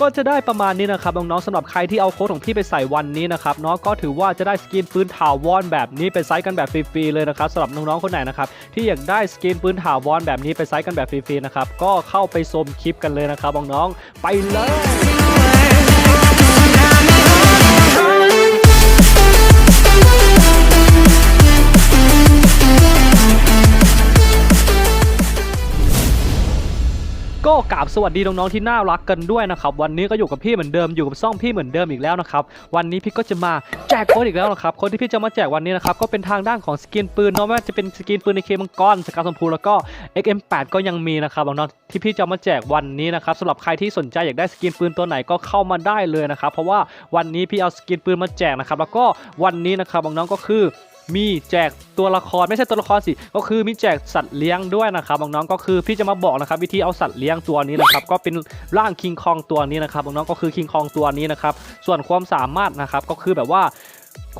ก็จะได้ประมาณนี้นะครับน้องๆสำหรับใครที่เอาโค้ดของพี่ไปใส่วันนี้นะครับเนาะก็ถือว่าจะได้สกินปืนถาวรแบบนี้ไปไซส์กันแบบฟรีๆเลยนะครับสำหรับน้องๆคนไหนนะครับที่อยากได้สกินปืนถาวรแบบนี้ไปไซส์กันแบบฟรีๆนะครับก็เข้าไปชมคลิปกันเลยนะครับน้องๆไปเลย ก็กราบสวัสดีน้องๆที่น่ารักกันด้วยนะครับวันนี้ก็อยู่กับพี่เหมือนเดิมอยู่กับซ่องพี่เหมือนเดิมอีกแล้วนะครับวันนี้พี่ก็จะมาแจกโค้ดอีกแล้วนะครับโค้ดที่พี่จะมาแจกวันนี้นะครับก็เป็นทางด้านของสกินปืนเนาะไม่ว่าจะเป็นสกินปืนในเคมังกรสกาสมพูแล้วก็ XM8 ก็ยังมีนะครับน้องๆที่พี่จะมาแจกวันนี้นะครับสำหรับใครที่สนใจอยากได้สกินปืนตัวไหนก็เข้ามาได้เลยนะครับเพราะว่าวันนี้พี่เอาสกินปืนมาแจกนะครับแล้วก็วันนี้นะครับน้องๆก็คือ มีแจกตัวละครไม่ใช่ตัวละครสิก็คือมีแจกสัตว์เลี้ยงด้วยนะครับน้องๆก็คือพี่จะมาบอกนะครับวิธีเอาสัตว์เลี้ยงตัวนี้นะครับก็เป็นร่างคิงคองตัวนี้นะครับน้องๆก็คือคิงคองตัวนี้นะครับส่วนความสามารถนะครับก็คือแบบว่า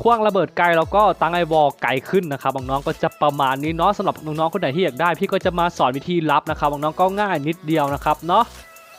คว้างระเบิดไกลแล้วก็ตั้งไอวอลไกลขึ้นนะครับน้องๆก็จะประมาณนี้เนาะสำหรับน้องๆคนไหนที่อยากได้ พี่ก็จะมาสอนวิธีรับนะครับน้องๆก็ง่ายนิดเดียวนะครับเนาะ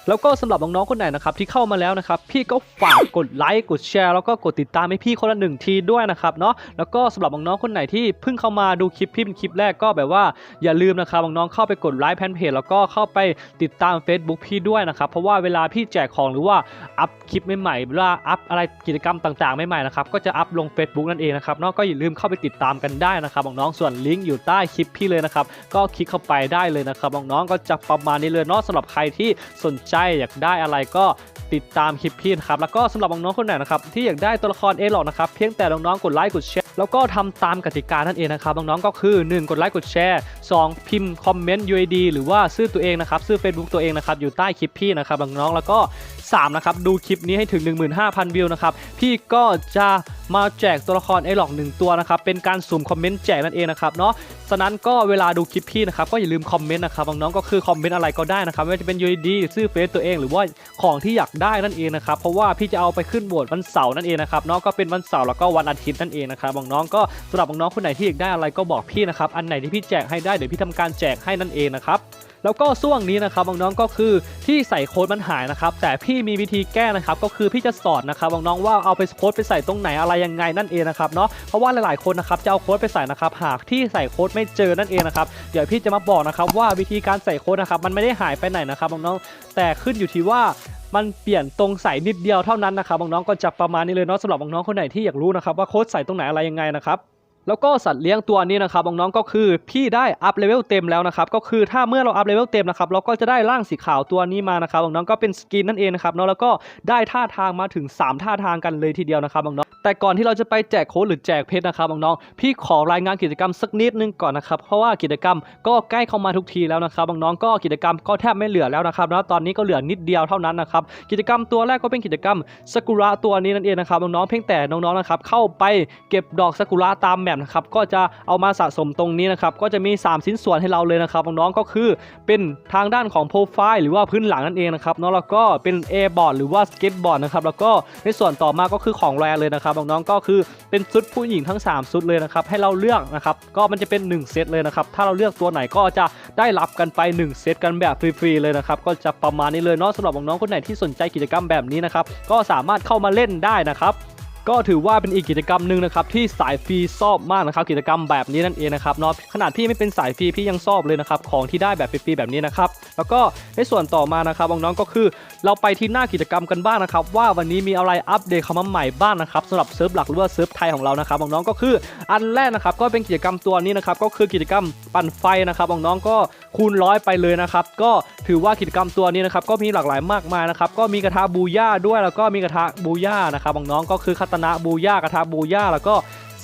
แล้วก็สำหรับน้องๆคนไหนนะครับที่เข้ามาแล้วนะครับพี่ก็ฝากกดไลค์กดแชร์แล้วก็กดติดตามให้พี่คนละหนึ่งทีด้วยนะครับเนาะแล้วก็สำหรับน้องๆคนไหนที่เพิ่งเข้ามาดูคลิปพี่เป็นคลิปแรกก็แบบว่าอย่าลืมนะครับน้องๆเข้าไปกดไลค์แฟนเพจแล้วก็เข้าไปติดตาม Facebook พี่ด้วยนะครับเพราะว่าเวลาพี่แจกของหรือว่าอัพคลิปใหม่ๆหรือว่าอัพอะไรกิจกรรมต่างๆใหม่ๆนะครับก็จะอัพลง Facebook นั่นเองนะครับเนาะก็อย่าลืมเข้าไปติดตามกันได้นะครับน้องๆส่วนลิงก์อยู่ใต้คลิปพี่เลยนะครับก็คลิกเข้าไปได้เลยนะครับน้องๆก็จะประมาณนี้เลยเนาะสำหรับใครที่สนใจอยากได้อะไรก็ติดตามคลิปพี่นะครับ แล้วก็สำหรับน้องๆคนไหนนะครับที่อยากได้ตัวละครเอหลอกนะครับเพียงแต่น้องๆกดไลค์กดแชร์แล้วก็ทำตามกติกานั่นเองนะครับน้องๆก็คือ 1 กดไลค์กดแชร์2 พิมพ์คอมเมนต์ UID หรือว่าชื่อตัวเองนะครับชื่อ Facebook ตัวเองนะครับอยู่ใต้คลิปพี่นะครับน้องๆแล้วก็3นะครับดูคลิปนี้ให้ถึง 15,000 วิวนะครับพี่ก็จะมาแจกตัวละครไอหลอกหนึ่งตัวนะครับเป็นการสุ่มคอมเมนต์แจกนั่นเองนะครับเนาะ ฉะนั้นก็เวลาดูคลิปพี่นะครับก็อย่าลืมคอมเมนต์นะครับน้องๆก็คือคอมเมนต์อะไรก็ได้นะครับไม่ว่าจะเป็นยูดีชื่อเฟซตัวเองหรือว่าของที่อยากได้นั่นเองนะครับเพราะว่าพี่จะเอาไปขึ้นโหวตวันเสาร์นั่นเองนะครับน้องก็เป็นวันเสาร์แล้วก็วันอาทิตย์นั่นเองนะครับน้องก็สำหรับน้องคนไหนที่อยากได้อะไรก็บอกพี่นะครับอันไหนที่พี่แจกให้ได้เดี๋ยวพี่ทำการแจกให้นั่นเองนะครับ แล้วก็ช่วงนี้นะครับน้องๆก็คือที่ใส่โค้ดมันหายนะครับ แต่พี่มีวิธีแก้นะครับ ก็คือพี่จะสอนนะครับน้องๆว่าเอาไปโค้ดไปใส่ตรงไหนอะไรยังไงนั่นเองนะครับเนาะเพราะว่าหลายๆคนนะครับจะเอาโค้ดไปใส่นะครับ หากที่ใส่โค้ดไม่เจอนั่นเองนะครับเดี๋ยวพี่จะมาบอกนะครับว่าวิธีการใส่โค้ดนะครับมันไม่ได้หายไปไหนนะครับน้องๆแต่ขึ้นอยู่ที่ว่ามันเปลี่ยนตรงใส่นิดเดียวเท่านั้นนะครับน้องๆก็จะประมาณนี้เลยเนาะสำหรับน้องๆคนไหนที่อยากรู้นะครับว่าโค้ดใส่ตรงไหนอะไรยังไงนะครับ แล้วก็สัตว์เลี้ยงตัวนี้นะครับน้องๆก็คือพี่ได้อัพเลเวลเต็มแล้วนะครับก็คือถ้าเมื่อเราอัพเลเวลเต็มนะครับเราก็จะได้ร่างสีขาวตัวนี้มานะครับน้องๆก็เป็นสกินนั่นเองนะครับเนาะแล้วก็ได้ท่าทางมาถึง 3 ท่าทางกันเลยทีเดียวนะครับน้อง แต่ก่อนที่เราจะไปแจกโค้ดหรือแจกเพชรนะครับน้องๆพี่ขอรายงานกิจกรรมสักนิดนึงก่อนนะครับเพราะว่ากิจกรรมก็ใกล้เข้ามาทุกทีแล้วนะครับน้องๆก็กิจกรรมก็แทบไม่เหลือแล้วนะครับแล้วตอนนี้ก็เหลือนิดเดียวเท่านั้นนะครับกิจกรรมตัวแรกก็เป็นกิจกรรมซากุระตัวนี้นั่นเองนะครับน้องๆเพียงแต่น้องๆนะครับเข้าไปเก็บดอกซากุระตามแมปนะครับก็จะเอามาสะสมตรงนี้นะครับก็จะมี 3 ชิ้นส่วนให้เราเลยนะครับน้องๆก็คือเป็นทางด้านของโปรไฟล์หรือว่าพื้นหลังนั่นเองนะครับเนาะแล้วก็เป็น A บอร์ดหรือว่าสเก็ตบอร์ดนะครับแล้วก็ในส่วนต่อมาก็คือของแรเลยนะครับน้องๆก็คือเป็นชุดผู้หญิงทั้ง 3 ชุดเลยนะครับให้เราเลือกนะครับก็มันจะเป็น 1 เซตเลยนะครับถ้าเราเลือกตัวไหนก็จะได้รับกันไป 1 เซตกันแบบฟรีๆเลยนะครับก็จะประมาณนี้เลยเนาะสำหรับน้องๆคนไหนที่สนใจกิจกรรมแบบนี้นะครับก็สามารถเข้ามาเล่นได้นะครับ ก็ถือว่าเป็นอีกกิจกรรมหนึ่งนะครับที่สายฟรีชอบมากนะครับกิจกรรมแบบนี้นั่นเองนะครับเนาะขนาดพี่ไม่เป็นสายฟรีพี่ยังชอบเลยนะครับของที่ได้แบบฟรีๆแบบนี้นะครับแล้วก็ในส่วนต่อมานะครับน้องๆก็คือ เราไปที่หน้ากิจกรรมกันบ้างนะครับว่าวันนี้มีอะไรอัปเดตเข้ามาใหม่บ้างนะครับสำหรับเซิร์ฟหลักหรือว่าเซิร์ฟไทยของเรานะครับน้องๆก็คืออันแรกนะครับก็เป็นกิจกรรมตัวนี้นะครับก็คือกิจกรรมปั่นไฟนะครับน้องๆก็ คูณร้อยไปเลยนะครับ ก็ถือว่ากิจกรรมตัวนี้นะครับก็มีหลากหลายมากมายนะครับ ก็มีกระทะบูย่าด้วยแล้วก็มีกระทะบูย่านะครับน้องๆก็คือคาตนะบูย่ากระทะบูย่าแล้วก็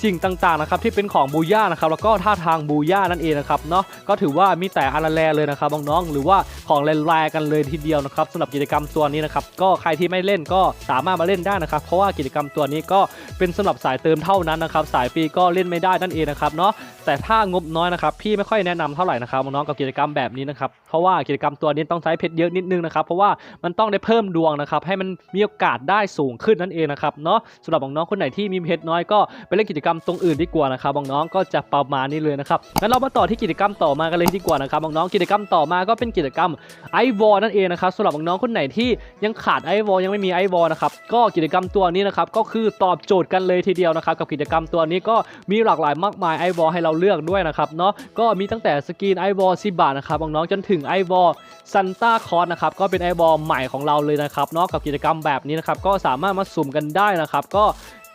สิ่งต่างๆนะครับที่เป็นของบูย่านะครับแล้วก็ท่าทางบูย่านั่นเองนะครับเนาะก็ถือว่ามีแต่อาราแลเลยนะครับน้องๆหรือว่าของแรๆกันเลยทีเดียวนะครับสำหรับกิจกรรมตัวนี้นะครับก็ใครที่ไม่เล่นก็สามารถมาเล่นได้นะครับเพราะว่ากิจกรรมตัวนี้ก็เป็นสำหรับสายเติมเท่านั้นนะครับสายฟรีก็เล่นไม่ได้นั่นเองนะครับเนาะแต่ถ้างบน้อยนะครับพี่ไม่ค่อยแนะนำเท่าไหร่นะครับน้องๆกับกิจกรรมแบบนี้นะครับเพราะว่ากิจกรรมตัวนี้ต้องใช้เพชรเยอะนิดนึงนะครับเพราะว่ามันต้องได้เพิ่มดวงนะครับให้มันมีโอกาสได้สูงขึ้นนั่นเองนะครับเนาะสำหรับน้องๆคนไหนที่มีเพชรน้อยก็ไปเล่นกิจกรรมตรงอื่นดีกว่านะครับน้องๆก็จะประมาณนี้เลยนะครับงั้นเรามาต่อที่กิจกรรมต่อมากันเลยดีกว่านะครับน้องๆกิจกรรมต่อมาก็เป็นกิจกรรมไอวอลนั่นเองนะครับสำหรับน้องๆคนไหนที่ยังขาดไอวอลยังไม่มีไอวอลนะครับก็กิจกรรมตัวนี้นะครับก็คือตอบโจทย์กันเลยทีเดียวนะครับกับกิจกรรมตัวนี้ก็มีหลากหลายมากมายไอวอลให้เราเลือกด้วยนะครับเนาะก็มีตั้งแต่สกินไอวอลสิบาทนะครับน้องๆจนถึงไอวอลซันต้าคอร์สนะครับก็เป็นไอวอลใหม่ของเราเลยนะครับเนาะกับกิจกรรมแบบนี้นะครับก็สามารถมาสุ่มกันได้นะครับ ก็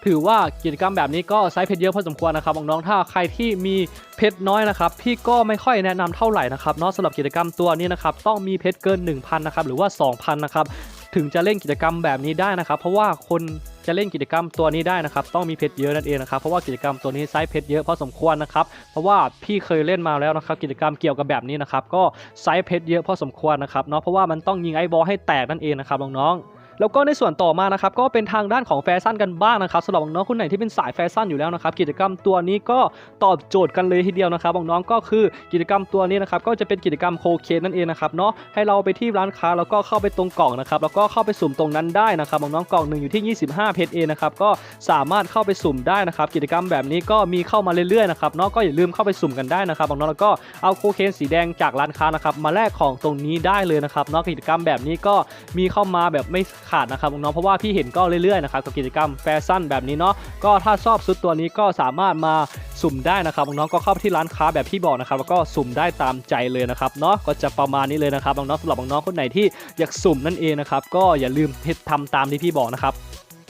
ถือว่ากิจกรรมแบบนี้ก็ไซส์เพชรเยอะพอสมควรนะครับน้องๆถ้าใครที่มีเพชรน้อยนะครับพี่ก็ไม่ค่อยแนะนำเท่าไหร่นะครับเนาะสำหรับกิจกรรมตัวนี้นะครับต้องมีเพชรเกิน 1,000นะครับหรือว่า 2,000นะครับถึงจะเล่นกิจกรรมแบบนี้ได้นะครับ เพราะว่าคนจะเล่นกิจกรรมตัวนี้ได้นะครับ ต้องมีเพชรเยอะนั่นเองนะครับเพราะว่ากิจกรรมตัวนี้ไซส์เพชรเยอะพอสมควรนะครับเพราะว่าพี่เคยเล่นมาแล้วนะครับ กิจกรรมเกี่ยวกับแบบนี้นะครับก็ไซส์เพชรเยอะพอสมควรนะครับเนาะเพราะว่ามันต้องยิงไอ้บอลให้แตกนั่นเองนะครับน้องๆ แล้วก็ในส่วนต่อมานะครับก็เป็นทางด้านของแฟชั่นกันบ้างนะครับสำหรับน้องคนไหนที่เป็นสายแฟชั่นอยู่แล้วนะครับกิจกรรมตัวนี้ก็ตอบโจทย์กันเลยทีเดียวนะครับน้องๆก็คือกิจกรรมตัวนี้นะครับก็จะเป็นกิจกรรมโคเคนนั่นเองนะครับเนาะให้เราไปที่ร้านค้าแล้วก็เข้าไปตรงกล่องนะครับแล้วก็เข้าไปสุ่มตรงนั้นได้นะครับน้องๆกล่องหนึ่งอยู่ที่ 25 เพชรเองนะครับก็สามารถเข้าไปสุ่มได้นะครับกิจกรรมแบบนี้ก็มีเข้ามาเรื่อยๆนะครับเนาะก็อย่าลืมเข้าไปสุ่มกันได้นะครับน้องแล้วก็เอาโคเคนสีแดงจากร้านค้านะครับมาแลกของตรงนี้ได้เลยนะครับเนาะกิจกรรมแบบนี้ก็มีเข้ามาแบบไม่ขาดนะครับน้องเพราะว่าพี่เห็นก็เรื่อยๆนะครับกับกิจกรรมแฟชั่นแบบนี้เนาะก็ถ้าชอบชุดตัวนี้ก็สามารถมาสุ่มได้นะครับน้องก็เข้าไปที่ร้านค้าแบบพี่บอกนะครับแล้วก็สุ่มได้ตามใจเลยนะครับเนาะก็จะประมาณนี้เลยนะครับน้องๆสำหรับน้องๆคนไหนที่อยากสุ่มนั่นเองนะครับก็อย่าลืมทำตามที่พี่บอกนะครับ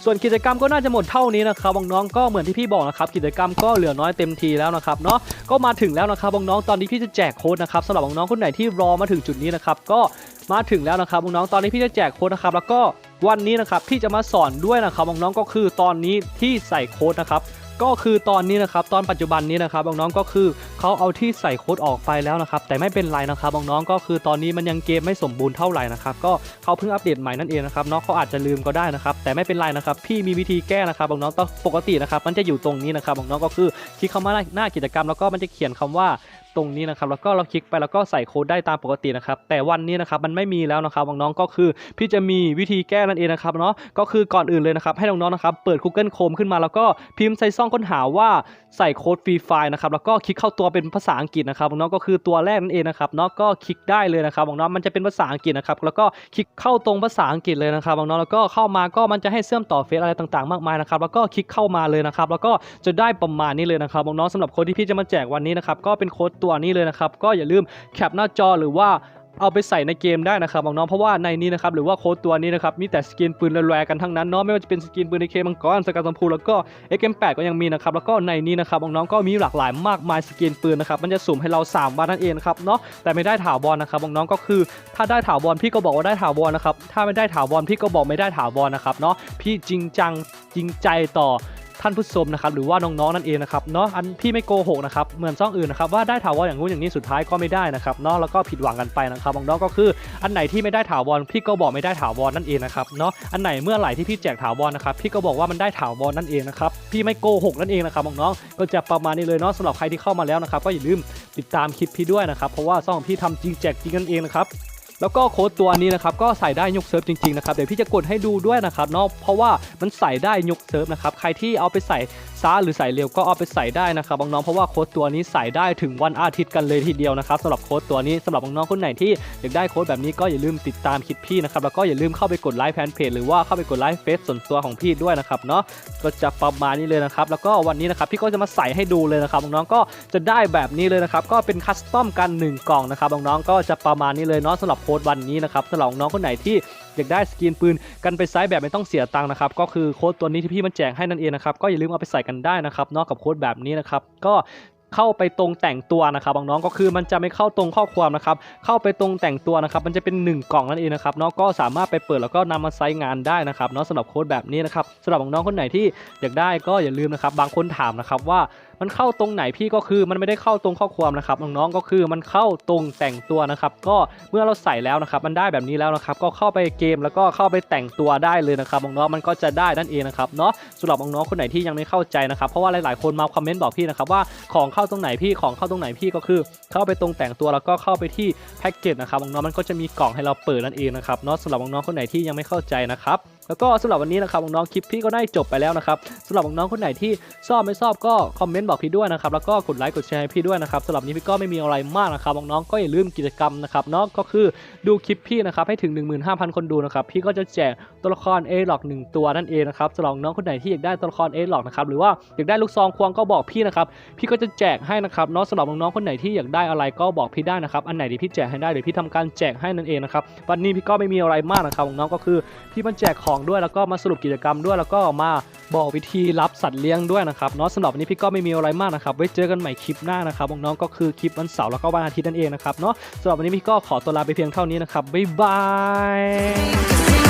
ส่วนกิจกรรมก็น่าจะหมดเท่านี้นะครับน้องก็เหมือนที่พี่บอกนะครับกิจกรรมก็เหลือน้อยเต็มทีแล้วนะครับเนาะก็มาถึงแล้วนะครับน้องตอนนี้พี่จะแจกโค้ดนะครับสำหรับน้องคนไหนที่รอมาถึงจุดนี้นะครับก็มาถึงแล้วนะครับน้องตอนนี้พี่จะแจกโค้ดนะครับแล้วก็ วันนี้นะครับพี่จะมาสอนด้วยนะครับน้องๆก็คือตอนนี้ที่ใส่โค้ดนะครับก็คือตอนนี้นะครับตอนปัจจุบันนี้นะครับน้องๆก็คือเขาเอาที่ใส่โค้ดออกไปแล้วนะครับแต่ไม่เป็นไรนะครับน้องๆก็คือตอนนี้มันยังเกมไม่สมบูรณ์เท่าไหร่นะครับก็เขาเพิ่งอัปเดตใหม่นั่นเองนะครับเนาะเขาอาจจะลืมก็ได้นะครับแต่ไม่เป็นไรนะครับพี่มีวิธีแก้นะครับน้องๆต้องปกตินะครับมันจะอยู่ตรงนี้นะครับน้องๆก็คือคลิกเข้ามาหน้ากิจกรรมแล้วก็มันจะเขียนคำว่า ตรงนี้นะครับแล้วก็เราคลิกไปแล้วก็ใส่โค้ดได้ตามปกตินะครับแต่วันนี้นะครับมันไม่มีแล้วนะครับน้องๆก็คือพี่จะมีวิธีแก้นั่นเองนะครับเนาะก็คือก่อนอื่นเลยนะครับให้น้องๆนะครับเปิด Google Chrome ขึ้นมาแล้วก็พิมพ์ใส่ซ่องค้นหาว่า ใส่โค้ดฟรีไฟล์นะครับแล้วก็คลิกเข้าตัวเป็นภาษาอังกฤษนะครับน้องก็คือตัวแรกนั่นเองนะครับเนาะก็คลิกได้เลยนะครับน้องมันจะเป็นภาษาอังกฤษนะครับแล้วก็คลิกเข้าตรงภาษาอังกฤษเลยนะครับน้องแล้วก็เข้ามาก็มันจะให้เชื่อมต่อเฟซอะไรต่างๆ มากมายนะครับแล้วก็คลิกเข้ามาเลยนะครับแล้วก็จะได้ประมาณนี้เลยนะครับน้องสำหรับโค้ดที่พี่จะมาแจกวันนี้นะครับก็เป็นโค้ดตัวนี้เลยนะครับก็อย่าลืมแคปหน้าจอหรือว่า เอาไปใส่ในเกมได้นะครับน้องๆเพราะว่าในนี้นะครับหรือว่าโค้ดตัวนี้นะครับมีแต่สกินปืนแรๆกันทั้งนั้นเนาะไม่ว่าจะเป็นสกินปืนในเคมังกรสกัดสัมพูแล้วก็เอ็กเมแปดก็ยังมีนะครับแล้วก็ในนี้นะครับน้องๆก็มีหลากหลายมากมายสกินปืนนะครับมันจะสุ่มให้เรา3วันนั่นเองนะครับเนาะแต่ไม่ได้ถาวรนะครับน้องๆก็คือ ถ้าได้ถาวรพี่ก็บอกว่าได้ถาวรนะครับถ้าไม่ได้ถาวรพี่ก็บอกไม่ได้ถาวรนะครับเนาะพี่จริงจังจริงใจต่อ ท่านผู้ชมนะครับหรือว่าน้องๆนั่นเองนะครับเนาะอันพี่ไม่โกหกนะครับเหมือนซ่องอื่นนะครับว่าได้ถาวรอย่างงู้นอย่างนี้สุดท้ายก็ไม่ได้นะครับเนาะแล้วก็ผิดหวังกันไปนะครับน้องๆก็คือ อันไหนที่ไม่ได้ถาวรพี่ก็บอกไม่ได้ถาวรนั่นเองนะครับเนาะอันไหนเมื่อไหร่ที่พี่แจกถาวรนะครับพี่ก็บอกว่ามันได้ถาวรนั่นเองนะครับพี่ไม่โกหกนั่นเองนะครับน้องๆก็จะประมาณนี้เลยเนาะสำหรับใครที่เข้ามาแล้วนะครับก็อย่าลืมติดตามคลิปพี่ด้วยนะครับเพราะว่าซ่องพี่ทำจริงแจกจริงนั่นเองนะครับ แล้วก็โค้ดตัวนี้นะครับก็ใส่ได้ยกเซิร์ฟจริงๆนะครับเดี๋ยวพี่จะกดให้ดูด้วยนะครับเนาะเพราะว่ามันใส่ได้ยกเซิร์ฟนะครับใครที่เอาไปใส่ ซ้าหรือใส่เร็วก็เอาไปใส่ได้นะครับน้องๆเพราะว่าโค้ดตัวนี้ใส่ได้ถึงวันอาทิตย์กันเลยทีเดียวนะครับสำหรับโค้ดตัวนี้สำหรับน้องๆคนไหนที่อยากได้โค้ดแบบนี้ก็อย่าลืมติดตามคลิปพี่นะครับแล้วก็อย่าลืมเข้าไปกดไลค์แฟนเพจหรือว่าเข้าไปกดไลค์เฟซส่วนตัวของพี่ด้วยนะครับเนาะก็จะประมาณนี้เลยนะครับแล้วก็วันนี้นะครับพี่ก็จะมาใส่ให้ดูเลยนะครับน้องๆก็จะได้แบบนี้เลยนะครับก็เป็นคัสตอมกันหนึ่งกล่องนะครับน้องๆก็จะประมาณนี้เลยเนาะสำหรับโค้ดวันนี้นะครับสำหรับน้องคนไหนที่ อยากได้สกินปืนกันไปไซส์แบบไม่ต้องเสียตังค์นะครับก็คือโค้ดตัวนี้ที่พี่มันแจกให้นั่นเองนะครับก็อย่าลืมเอาไปใส่กันได้นะครับนอกกับโค้ดแบบนี้นะครับก็เข้าไปตรงแต่งตัวนะครับน้องๆก็คือมันจะไม่เข้าตรงข้อความนะครับเข้าไปตรงแต่งตัวนะครับมันจะเป็น 1 กล่องนั่นเองนะครับเนาะก็สามารถไปเปิดแล้วก็นำมาไซส์งานได้นะครับเนาะสำหรับโค้ดแบบนี้นะครับสำหรับน้องคนไหนที่อยากได้ก็อย่าลืมนะครับบางคนถามนะครับว่า มันเข้าตรงไหนพี่ก็คือมันไม่ได้เข้าตรงข้อความนะครับน้องๆก็คือมันเข้าตรงแต่งตัวนะครับก็เมื่อเราใส่แล้วนะครับมันได้แบบนี้แล้วนะครับก็เข้าไปเกมแล้วก็เข้าไปแต่งตัวได้เลยนะครับน้องๆมันก็จะได้นั่นเองนะครับเนาะสำหรับน้องๆคนไหนที่ยังไม่เข้าใจนะครับเพราะว่าหลายๆคนมาคอมเมนต์บอกพี่นะครับว่าของเข้าตรงไหนพี่ของเข้าตรงไหนพี่ก็คือ เข้าไปตรงแต่งตัวแล้วก็เข้าไปที่แพ็กเกจนะครับน้องๆมันก็จะมีกล่องให้เราเปิดนั่นเองนะครับเนาะสำหรับน้องๆคนไหนที่ยังไม่เข้าใจนะครับ แล้วก็สำหรับวันนี้นะครับน้องๆคลิปพี่ก็ได้จบไปแล้วนะครับสำหรับน้องๆคนไหนที่ชอบไม่ชอบก็คอมเมนต์บอกพี่ด้วยนะครับแล้วก็กดไลค์กดแชร์ให้พี่ด้วยนะครับสำหรับนี้พี่ก็ไม่มีอะไรมากนะครับน้องๆก็อย่าลืมกิจกรรมนะครับเนาะก็คือดูคลิปพี่นะครับให้ถึง 15,000 คนดูนะครับพี่ก็จะแจกตัวละคร A หลอก1ตัวนั่นเองนะครับสำหรับน้องคนไหนที่อยากได้ตัวละคร A หลอกนะครับหรือว่าอยากได้ลูกซองควงก็บอกพี่นะครับพี่ก็จะแจกให้นะครับเนาะสำหรับน้องๆคนไหนที่อยากได้อะไรก็บอกพี่ได้นะครับอันไหนที่พี่แจกให้ได้เดี๋ยวพี่ทำการแจกให้นั่นเองนะครับวันนี้พี่ก็ไม่มีอะไรมากนะครับน้องก็คือพี่มาแจกของด้วยแล้วก็มาสรุปกิจกรรมด้วยแล้วก็มาบอกวิธีรับสัตว์เลี้ยงด้วยนะครับเนาะสำหรับวันนี้พี่ก็ไม่มีอะไรมากนะครับไว้เจอกันใหม่คลิปหน้านะครับน้องๆก็คือคลิปวันเสาร์แล้วก็วันอาทิตย์นั่นเองนะครับเนาะสำหรับวันนี้พี่ก็ขอตัวลาไปเพียงเท่านี้นะครับบ๊ายบาย